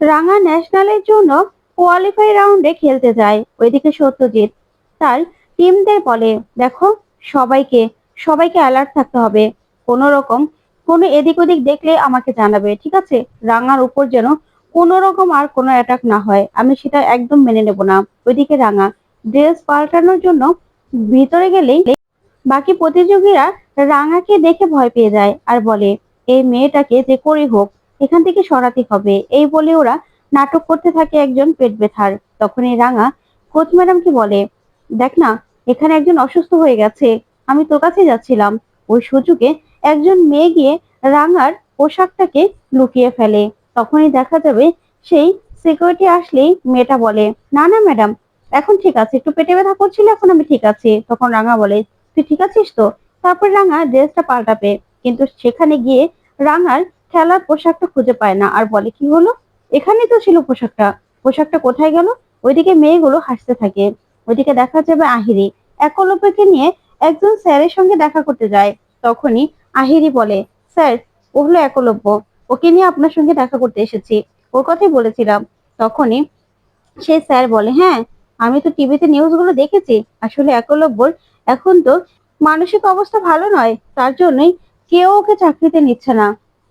রাঙা ন্যাশনালের জন্য কোয়ালিফাই রাউন্ডে খেলতে যায়। ওইদিকে সত্যজিৎ তার টিমদের বলে, দেখো, সবাইকে সবাইকে অ্যালার্ট থাকতে হবে। কোনো রকম কোনো এদিক ওদিক দেখলে আমাকে জানাবে, ঠিক আছে? রাঙার উপর যেন কোনো রকম আর কোনো অ্যাটাক না হয়। আমি সেটা একদম মেনে নেব না। ওইদিকে রাঙা ড্রেস পাল্টানোর জন্য ভিতরে গেলেই বাকি প্রতিযোগীরা রাঙাকে দেখে ভয় পেয়ে যায় আর বলে, এই মেয়েটাকে যে করে হোক এখান থেকে সরাতে হবে। এই বলে ওরা নাটক করতে থাকে একজন পেট ব্যথার। তখন এই রাঙা কোচ ম্যাডামকে বলে, দেখ না, এখানে একজন অসুস্থ হয়ে গেছে। আমি তোর কাছে যাচ্ছিলাম। ওই সুযোগে একজন মেয়ে গিয়ে রাঙার পোশাকটাকে লুকিয়ে ফেলে। তখনই দেখা যাবে সেই সিকিউরিটি আসলেই মেয়েটা বলে, না না, ম্যাডাম, এখন ঠিক আছে, একটু পেটে ব্যথা করছিল, এখন আমি ঠিক আছি। তখন রাঙা বলে, তুই ঠিক আছিস তো? তারপর রাঙা ড্রেসটা পাল্টাবে। কিন্তু সেখানে গিয়ে রাঙার খেলার পোশাকটা খুঁজে পায় না। আর বলে, কি হলো? এখানে তো ছিল পোশাকটা। পোশাকটা কোথায় গেল? ওইদিকে মেয়েগুলো হাসতে থাকে। ওইদিকে দেখা যাবে আহিরি। একলব্যকে নিয়ে একজন স্যারের সঙ্গে দেখা করতে যায়। তখনই আহিরি বলে, স্যার, ও হলো একলব্য। ওকে নিয়ে আপনার সঙ্গে দেখা করতে এসেছি। ওর কথাই বলেছিলাম। তখনই সে স্যার বলে হ্যাঁ আমি তো টিভিতে নিউজগুলো দেখেছি। আসলে একলব্যর এখন তো মানসিক অবস্থা ভালো নয়। তার জন্যই কেউ ওকে চাকরিতে নিচ্ছে না।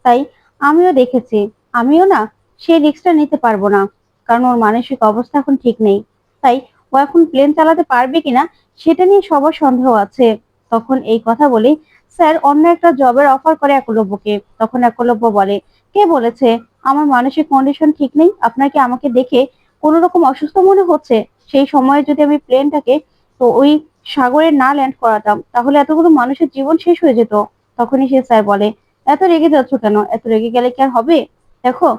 তাই আমিও দেখেছি। আমিও না সেই রিস্কটা নিতে পারব না। কারণ ওর মানসিক অবস্থা এখন ঠিক নেই। তাই ও এখন প্লেন চালাতে পারবে কিনা সেটা নিয়ে সবার সন্দেহ আছে। তখন এই কথা বলে স্যার অন্য একটা জবের অফার করে একলব্যকে। তখন একলব্য বলে, কে বলেছে? আমার মানসিক কন্ডিশন ঠিক নেই। আপনার কি আমাকে দেখে কোনো রকম অসুস্থ মনে হচ্ছে? সেই সময়ে যদি আমি প্লেনটাকে তো ওই সাগরে না ল্যান্ড করাতাম, তাহলে এতগুলো মানুষের জীবন শেষ হয়ে যেত। তখনই সে স্যার বলে এত রেগে যাচ্ছ কেন? এত রেগে গেলে কি আর হবে? দেখো,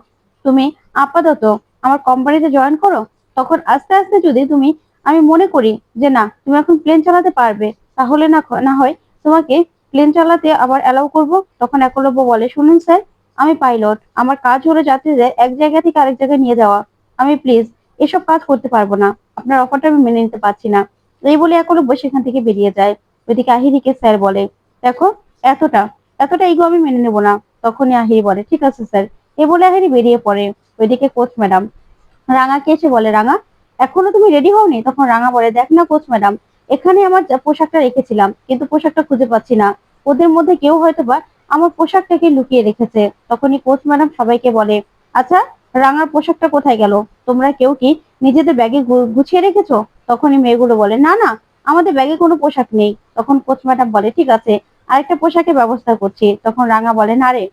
তুমি আপাতত আমার কোম্পানিতে জয়েন করো, তখন আস্তে আস্তে যদি তুমি, আমি মনে করি যে না, তুমি এখন প্লেন চালাতে পারবে, তাহলে না না হয় তোমাকে প্লেন চালাতে আবার অ্যালাউ করব, তখন একলব্য বলে, শুনুন স্যার আমি পাইলট আমার কাজ হলো যাত্রীদের এক জায়গা থেকে আরেক জায়গায় নিয়ে যাওয়া। আমি প্লিজ এসব কাজ করতে পারব না, আপনার অফারটা আমি মেনে নিতে পারছি না। এই বলে একলব্য সেখান থেকে বেরিয়ে যায়। ওইদিকে আহিরিকে স্যার বলে, দেখো, এতটা এতটা ইগো আমি মেনে নেব না। তখনই আহিরি বলে, ঠিক আছে স্যার এ বলে আহিরি বেরিয়ে পড়ে। ওইদিকে কোচ ম্যাডাম রাঙাকে এসে বলে, রাঙা, এখনও তুমি রেডি হওনি? তখন রাঙা বলে, দেখ না কোচ ম্যাডাম এখানে আমার পোশাকটা রেখেছিলাম, কিন্তু পোশাকটা খুঁজে পাচ্ছি না। ওদের মধ্যে কেউ হয়তো বা আমার পোশাকটাকে লুকিয়ে রেখেছে। তখনই কোচ ম্যাডাম সবাইকে বলে আচ্ছা রাঙার পোশাকটা কোথায় গেল? তোমরা কেউ কি নিজেদের ব্যাগে গুছিয়ে রেখেছো? তখনই মেয়েগুলো বলে, না না, আমাদের ব্যাগে কোনো পোশাক নেই। তখন কোচ ম্যাডাম বলে, ঠিক আছে আরেকটা পোশাকের ব্যবস্থা করছি। তখন রাঙা বলে না রে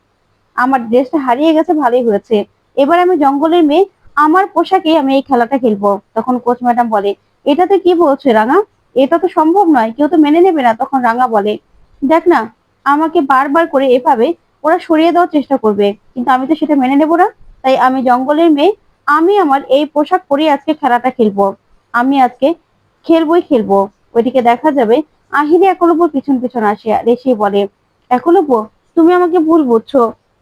আমার ড্রেসটা হারিয়ে গেছে, ভালোই হয়েছে। এবার আমি জঙ্গলের মেয়ে, আমার পোশাকে আমি এই খেলাটা খেলব। তখন কোচ ম্যাডাম বলে এটাতে কি বলছে রাঙা? এটা তো সম্ভব নয়, কেউ তো মেনে নেবে না। তখন রাঙা বলে, দেখ না, আমাকে বারবার করে এভাবে ওরা সরিয়ে দেওয়ার চেষ্টা করবে, কিন্তু আমি তো সেটা মেনে নেব না। তাই আমি জঙ্গলের মেয়ে, আমি আমার এই পোশাক পরে আজকে খেলাটা খেলব। আমি আজকে খেলবই খেলব। ওইদিকে দেখা যাবে আহিরি একলব্য পিছন পিছন আসে, আর এসে বলে একলব্য তুমি আমাকে ভুল বুঝছ।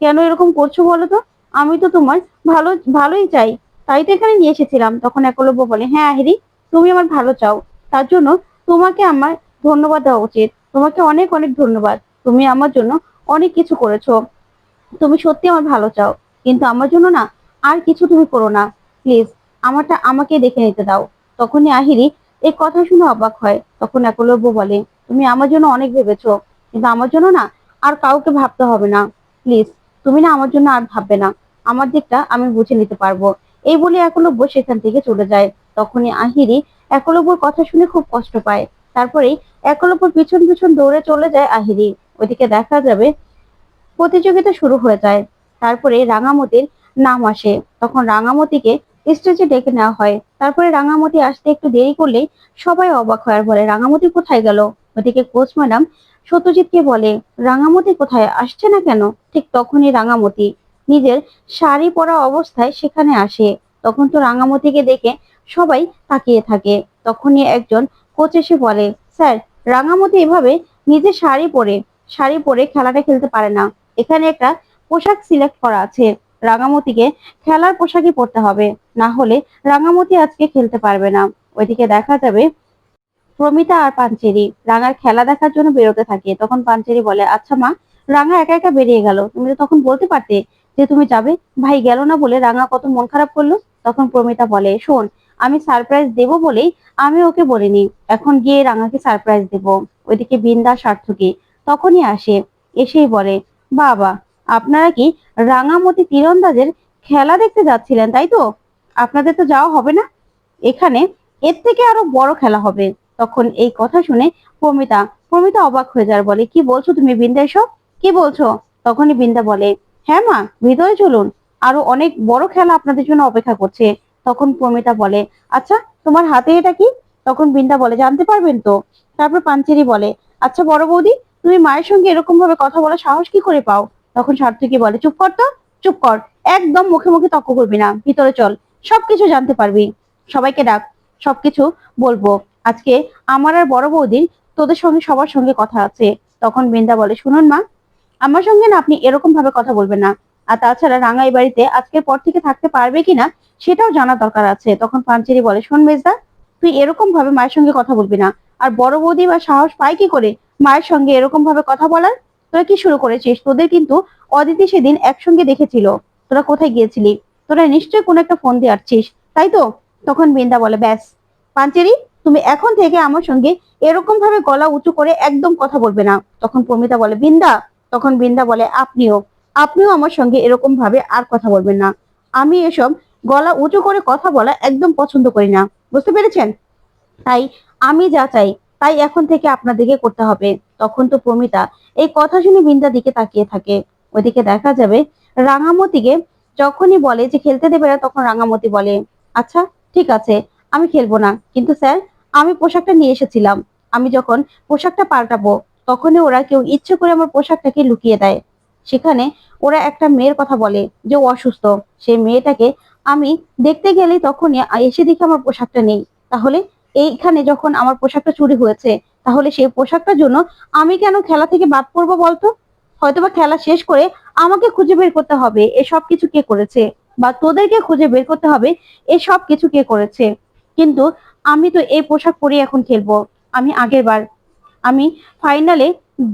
কেন এরকম করছ বলো তো? আমি তো তোমার ভালো, ভালোই চাই। তাই তো এখানে নিয়ে এসেছিলাম। তখন একলব্য বলে হ্যাঁ আহিরি, তুমি আমার ভালো চাও। তার জন্য তোমাকে আমার ধন্যবাদ দেওয়া উচিত। তোমাকে অনেক অনেক ধন্যবাদ। তুমি আমার জন্য অনেক কিছু করেছ। তুমি সত্যি আমার ভালো চাও। কিন্তু আমার জন্য না, আর কিছু তুমি করো না। প্লিজ, আমারটা আমাকে দেখে নিতে দাও। তখনই আহিরি এই কথা শুনে অবাক হয়। তখন একলব্য বলে, তুমি আমার জন্য অনেক ভেবেছো, কিন্তু আমার জন্য না আর কাউকে ভাবতে হবে না। প্লিজ, তুমি না আমার জন্য আর ভাববে না। আমার দিকটা আমি বুঝে নিতে পারব। এই বলে একলব্য সেখান থেকে চলে যায়। তখনই আহিরি একলব্যর কথা শুনে খুব কষ্ট পায়। তারপরেই একলব্য পিছন পিছন দৌড়ে চলে যায় আহিরি। ওইদিকে দেখা যাবে প্রতিযোগিতা শুরু হয়ে যায়। তারপরে রাঙামতির নাম আসে। তখন রাঙামতিকে স্টেজে ডেকে নেওয়া হয়। তারপরে রাঙামতি আসতে একটু দেরি করলেই সবাই অবাক হয় আর বলে, রাঙামতি কোথায় গেল? ওদিকে কোচ ম্যাডাম সত্যজিৎকে বলে, রাঙামতি কোথায়? আসছে না কেন? ঠিক তখনই রাঙামতি নিজের শাড়ি পরা অবস্থায় সেখানে আসে। তখন তো রাঙামতিকে দেখে সবাই তাকিয়ে থাকে। তখনই একজন কোচ এসে বলে, স্যার, রাঙামতি এভাবে নিজে শাড়ি পরে শাড়ি পরে খেলাটা খেলতে পারে না। এখানে একটা পোশাক সিলেক্ট করা আছে। রাঙামতিকে খেলার পোশাকই পরতে হবে। না হলে রাঙামতি আজকে খেলতে পারবে না। ওইদিকে দেখা যাবে প্রমিতা আর পাঞ্চেরি। রাঙার খেলা দেখার জন্য বেরোতে থাকে। তখন পাঞ্চেরি বলে আচ্ছা মা, রাঙা একা একা বেরিয়ে গেল। তুমি তো তখন বলতে পারতে যে তুমি যাবে? ভাই, গেল না বলে রাঙা কত মন খারাপ করল? তখন প্রমিতা বলে, শোন, আমি সারপ্রাইজ দেব বলেই আমি ওকে বলিনি। এখন গিয়ে রাঙাকে সারপ্রাইজ দেব। ওইদিকে বিন্দা সার্থকী তখনই আসে, এসেই বলে, বাবা, আপনারা কি রাঙামতি তীরন্দাজের খেলা দেখতে যাচ্ছিলেন, তাই তো? আপনাদের তো যাওয়া হবে না। এখানে এর থেকে আরও বড় খেলা হবে। তখন এই কথা শুনে প্রমিতা প্রমিতা অবাক হয়ে যার বলে, কি বলছো তুমি বৃন্দা এসব? কি বলছো? তখনই বৃন্দা বলে হ্যাঁ মা ভিতরে চলুন। আরও অনেক বড় খেলা আপনাদের জন্য অপেক্ষা করছে। তখন প্রমিতা বলে আচ্ছা তোমার হাতে এটা কি? তখন বৃন্দা বলে, জানতে পারবেন তো। তারপর পাঞ্চেরি বলে আচ্ছা বড় বৌদি, তুমি মায়ের সঙ্গে এরকম ভাবে কথা বলার সাহস কি করে পাও? তখন সার্থকী বলে, চুপ কর তো, চুপ কর। একদম মুখে মুখে তর্ক করবি না। ভিতরে চল। সবকিছু জানতে পারবি। সবাইকে ডাক, সবকিছু বলব। আজকে আমার আর বড় বৌদির তোদের সঙ্গে সবার সঙ্গে কথা আছে। তখন বৃন্দা বলে, শুনুন মা, আমার সঙ্গে না আপনি এরকম ভাবে কথা বলবেন না। আর তাছাড়া রাঙাই বাড়িতে আজকের পর থেকে থাকতে পারবে কিনা সেটাও জানা দরকার আছে। তখন পাঞ্চেরি বলে, শোন মেজদা তুই এরকম ভাবে মায়ের সঙ্গে কথা বলবি না। আর বড় বৌদি বা সাহস পায় কি করে মায়ের সঙ্গে এরকম ভাবে কথা বলার? তোরা কি শুরু করেছিস? তোদের কিন্তু অদিতি সেদিন একসঙ্গে দেখেছিল। তোরা কোথায় গিয়েছিলি? তোরা নিশ্চয়ই কোনো একটা ফোন দিয়ে আসছিস তাই তো? তখন বৃন্দা বলে, ব্যাস। পাঞ্চেরি, তুমি এখন থেকে আমার সঙ্গে এরকম ভাবে গলা উঁচু করে একদম কথা বলবে না। তখন প্রমিতা বলে, বৃন্দা? তখন বৃন্দা বলে, আপনিও। আপনিও আমার সঙ্গে এরকম ভাবে আর কথা বলবেন না। আমি এসব গলা উঁচু করে কথা বলা একদম পছন্দ করি না। বুঝতে পেরেছেন? তাই আমি যা চাই, তাই এখন থেকে আপনাদেরকে করতে হবে। তখন তো প্রমিতা এই কথা শুনে বৃন্দার দিকে তাকিয়ে থাকে। ওইদিকে দেখা যাবে রাঙামতিকে যখনই বলে যে খেলতে দেবে না, তখন রাঙামতি বলে আচ্ছা ঠিক আছে, আমি খেলব না। কিন্তু স্যার, আমি পোশাকটা নিয়ে এসেছিলাম। আমি যখন পোশাকটা পাল্টাবো, তখনই ওরা কেউ ইচ্ছে করে আমার পোশাকটাকে লুকিয়ে দেয়। সেখানে ওরা একটা মেয়ের কথা বলে যে অসুস্থ। সেই মেয়েটাকে আমি দেখতে গেলে তখনই এসে দেখি আমার পোশাকটা নেই। তাহলে এইখানে যখন আমার পোশাকটা চুরি হয়েছে, তাহলে সেই পোশাকটার জন্য আমি কেন খেলা থেকে বাদ পড়ব বলতো? হয়তোবা খেলা শেষ করে আমাকে খুঁজে বের করতে হবে এসব কিছু কে করেছে? বা তোদেরকে খুঁজে বের করতে হবে এসব কিছু কে করেছে? কিন্তু আমি তো এই পোশাক পরে এখন খেলব। আমি আগের বার। আমি ফাইনালে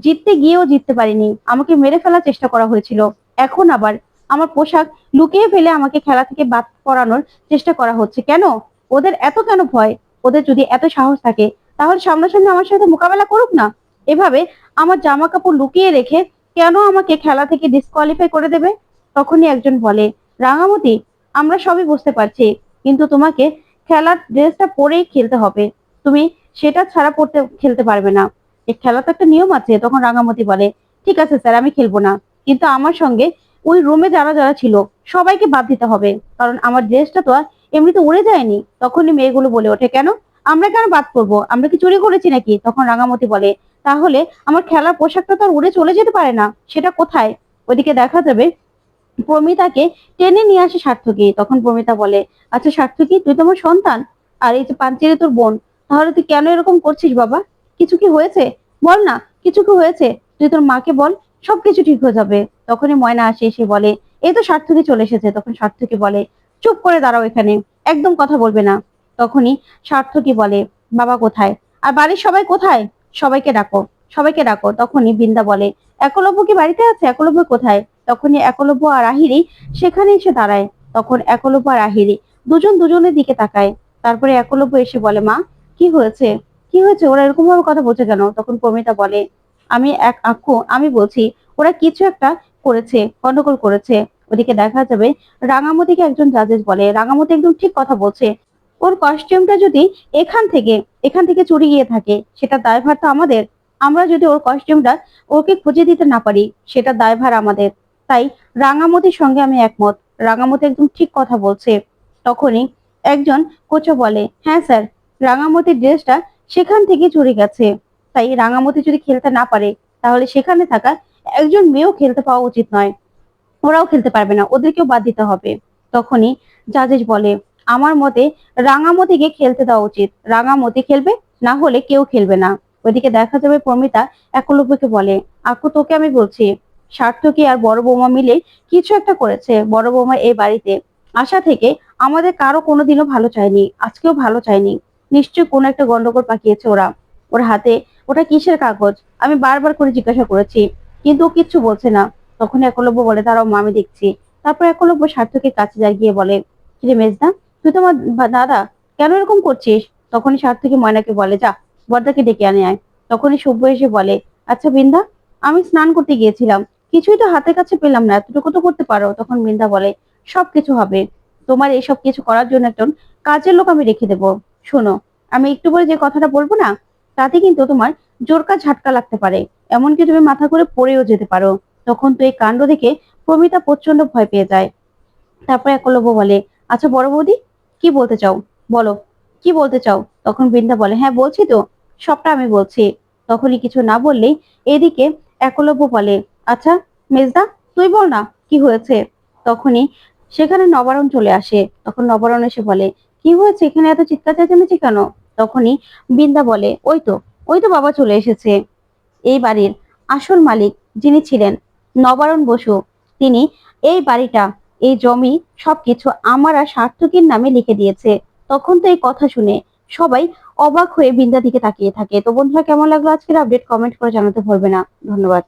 জিততে গিয়েও জিততে পারিনি। আমাকে মেরে ফেলার চেষ্টা করা হয়েছিল। এখন আবার আমার পোশাক লুকিয়ে ফেলে আমাকে খেলা থেকে বাদ পড়ানোর চেষ্টা করা হচ্ছে। কেন? ওদের এত কেন ভয়? ওদের যদি এত সাহস থাকে, তাহলে সামনাসামনি আমার সাথে মোকাবেলা করুক না? এভাবে আমার জামা কাপড় লুকিয়ে রেখে কেন আমাকে খেলা থেকে ডিসকোয়ালিফাই করে দেবে? তখনই একজন বলে, রাঙামতি, আমরা সবই বুঝতে পারছি, কিন্তু তোমাকে খেলার ড্রেসটা পরেই খেলতে হবে। তুমি সেটা ছাড়া পড়তে, খেলতে পারবে না। এই খেলা তো একটা নিয়ম আছে, তখন রাঙামতি বলে, ঠিক আছে স্যার, আমি খেলব না। কিন্তু আমার সঙ্গে ওই রুমে যারা যারা ছিল, সবাইকে বাদ দিতে হবে। কারণ আমার ড্রেসটা তো আর এমনিতে উড়ে যায়নি। তখনই মেয়েগুলো বলে ওঠে, কেন? আমরা কেন বাদ করব আমরা কি চুরি করেছি নাকি? তখন রাঙামতি বলে তাহলে আমার খেলার পোশাকটা তো আর উড়ে চলে যেতে পারে না। সেটা কোথায়? ওদিকে দেখা যাবে প্রমিতাকে টেনে নিয়ে আসে সার্থকী। তখন প্রমিতা বলে আচ্ছা সার্থকী, তুই তো আমার সন্তান। আর এই যে পাঞ্চেরি তোর বোন, তাহলে তুই কেন এরকম করছিস বাবা? কিছু কি হয়েছে? বল না, কিছু কি হয়েছে? তুই তোর মাকে বল, সবকিছু ঠিক হয়ে যাবে। তখনই ময়না আসে, এসে বলে, এই তো সার্থকী চলে এসেছে। তখন সার্থকী বলে, চুপ করে দাঁড়াও এখানে, একদম কথা বলবে না। তখনই সার্থকী বলে, বাবা কোথায়? আর বাড়ির সবাই কোথায়? সবাইকে ডাকো সবাইকে ডাকো। তখনই বৃন্দা বলে, একলব্য কি বাড়িতে আছে? একলব্য কোথায়? তখনই একলব্য আর আহিরি সেখানে এসে দাঁড়ায়। তখন একলব্য আর আহিরি দুজন দুজনের দিকে তাকায়। তারপরে একলব্য এসে বলে, মা, কি হয়েছে? কি হয়েছে? ওরা এরকম ভাবে কথা বলছে কেন? তখন প্রমিতা বলে, আমি এক আঁকু, আমি বলছি, ওরা কিছু একটা করেছে, গন্ডগোল করেছে। ওদিকে দেখা যাবে রাঙামতিকে একজন জাজেস বলে, রাঙামতি একদম ঠিক কথা বলছে। ওর কস্টিউমটা যদি এখান থেকে এখান থেকে চুরি গিয়ে থাকে, সেটা দায়ভার তো আমাদের। আমরা যদি ওর কস্টিউমটা ওকে খুঁজে দিতে না পারি, সেটা দায়ভার আমাদের। তাই রাঙামতির সঙ্গে আমি একমত। রাঙামতি একদম ঠিক কথা বলছে। তখনই একজন কোচও বলে হ্যাঁ স্যার, রাঙামতির ড্রেসটা সেখান থেকে চুরি গেছে। তাই রাঙামতি যদি খেলতে না পারে, তাহলে সেখানে থাকা একজন মেয়েও খেলতে পাওয়া উচিত নয়। ওরাও খেলতে পারবে না। ওদেরকেও বাদ দিতে হবে। তখনই জাজেস বলে আমার মতে রাঙামতিকে খেলতে দেওয়া উচিত। রাঙামতি খেলবে, না হলে কেউ খেলবে না। ওইদিকে দেখা যাবে প্রমিতা একলব্যকে বলে আকু তোকে আমি বলছি, সার্থকী আর বড় বৌমা মিলে কিছু একটা করেছে, বড় বৌমা এই বাড়িতে। আশা থেকে আমাদের কারও কোনোদিনও ভালো চায়নি, আজকেও ভালো চায়নি। নিশ্চয় কোনো একটা গন্ডগোল পাকিয়েছে ওরা। ওর হাতে ওটা কিসের কাগজ? আমি বারবার করে জিজ্ঞাসা করেছি, কিন্তু ও কিচ্ছু বলছে না। তখন একলব্য বলে, দাঁড়াও মা, আমি দেখছি। তারপর একলব্য সার্থকের কাছে যায় গিয়ে বলে কিরে মেজদা তুই তোমার দাদা, কেন এরকম করছিস? তখনই সার্থকী ময়নাকে বলে, যা, বর্দাকে ডেকে আনে আয়। তখনই সভ্য এসে বলে আচ্ছা বৃন্দা, আমি স্নান করতে গিয়েছিলাম। কিছুই তো হাতের কাছে পেলাম না, এতটুকু তো করতে পারো। তখন বৃন্দা বলে, সবকিছু হবে। তোমার এইসব কিছু করার জন্য একজন কাজের লোক আমি রেখে দেবো। শোনো, আমি একটু পরে যে কথাটা বলব না, তাতে কিন্তু তোমার জোরকা ঝাটকা লাগতে পারে। এমনকি তুমি মাথা করে পড়েও যেতে পারো। তখন তো এই কাণ্ড দেখে প্রমিতা প্রচণ্ড ভয় পেয়ে যায়। তারপর একলব্য বলে আচ্ছা বড় বৌদি কি বলতে চাও? বলো। কি বলতে চাও? তখন বৃন্দা বলে হ্যাঁ বলছি তো। সবটা আমি বলছি। তখনই কিছু না বললেই এদিকে একলব্য বলে আচ্ছা মেজদা, তুই বল না, কি হয়েছে? তখনই সেখানে নবারণ চলে আসে। তখন নবারণ এসে বলে, কি হয়েছে? এখানে এত চিৎকার চেঁচামেচি কেন? তখনই বৃন্দা বলে, ওই তো ওই তো বাবা চলে এসেছে। এই বাড়ির আসল মালিক যিনি ছিলেন নবারণ বসু, তিনি এই বাড়িটা এই জমি সবকিছু আমারা সার্থকীর নামে লিখে দিয়েছে। তখন তো এই কথা শুনে সবাই অবাক হয়ে বৃন্দা দিকে তাকিয়ে থাকে। তো বন্ধুরা, কেমন লাগল আজকের আপডেট কমেন্ট করে জানাতে ভুলবে না। ধন্যবাদ।